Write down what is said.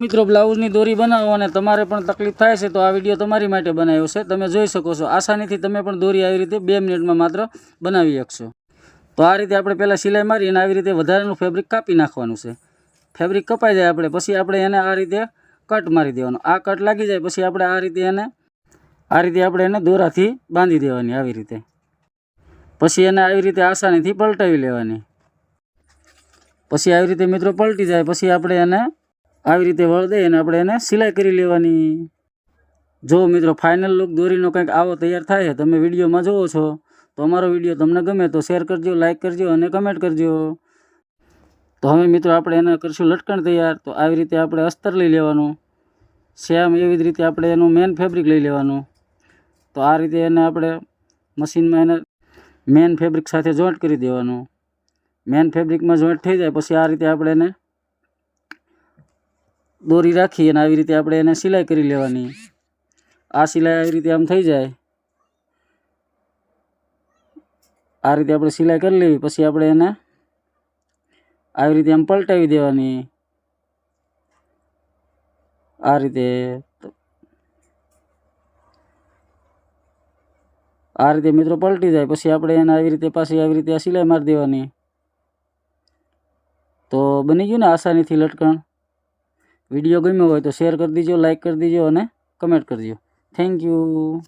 મિત્રો બ્લાઉઝની દોરી બનાવો અને તમારે પણ તકલીફ થાય છે તો આ વીડિયો તમારી માટે બનાવ્યો છે. તમે જોઈ શકો છો, આસાનીથી તમે પણ દોરી આવી રીતે બે મિનિટમાં માત્ર બનાવી શકશો. તો આ રીતે આપણે પહેલાં સિલાઈ મારી અને આવી રીતે વધારાનું ફેબ્રિક કાપી નાખવાનું છે. ફેબ્રિક કપાઈ જાય આપણે, પછી આપણે એને આ રીતે કટ મારી દેવાનો. આ કટ લાગી જાય, પછી આપણે આ રીતે એને, આ રીતે આપણે એને દોરાથી બાંધી દેવાની આવી રીતે. પછી એને આવી રીતે આસાનીથી પલટાવી લેવાની. પછી આવી રીતે મિત્રો પલટી જાય, પછી આપણે એને આવી રીતે વળ દઈ અને આપણે એને સિલાઈ કરી લેવાની. જો મિત્રો ફાઇનલ લુક દોરીનો કંઈક આવો તૈયાર થાય તમે વિડીયોમાં જુઓ છો, તો અમારો વીડિયો તમને ગમે તો શેર કરજો લાઇક કરજો અને કમેન્ટ કરજો. તો હવે મિત્રો, આપણે એને કરશું લટકણ તૈયાર. તો આવી રીતે આપણે અસ્તર લઈ લેવાનું. સેમ એવી જ રીતે આપણે એનું મેન ફેબ્રિક લઈ લેવાનું. તો આ રીતે એને આપણે મશીનમાં એને મેન ફેબ્રિક સાથે જોઈન્ટ કરી દેવાનું. મેન ફેબ્રિકમાં જોઈન્ટ થઈ જાય, પછી આ રીતે આપણે એને દોરી રાખી અને આવી રીતે આપણે એને સિલાઈ કરી લેવાની. આ સિલાઈ આવી રીતે આમ થઈ જાય. આ રીતે આપણે સિલાઈ કરી લેવી, પછી આપણે એને આવી રીતે આમ પલટાવી દેવાની. આ રીતે આ રીતે મિત્રો પલટી જાય, પછી આપણે એને આવી રીતે પાછી આવી રીતે સિલાઈ મારી દેવાની. તો બની ગયું ને આસાનીથી લટકણ? વીડિયો ગમ્યો હોય તો શેર કરી દીજો લાઇક કરી દીજો અને કમેન્ટ કરજો થેન્ક યુ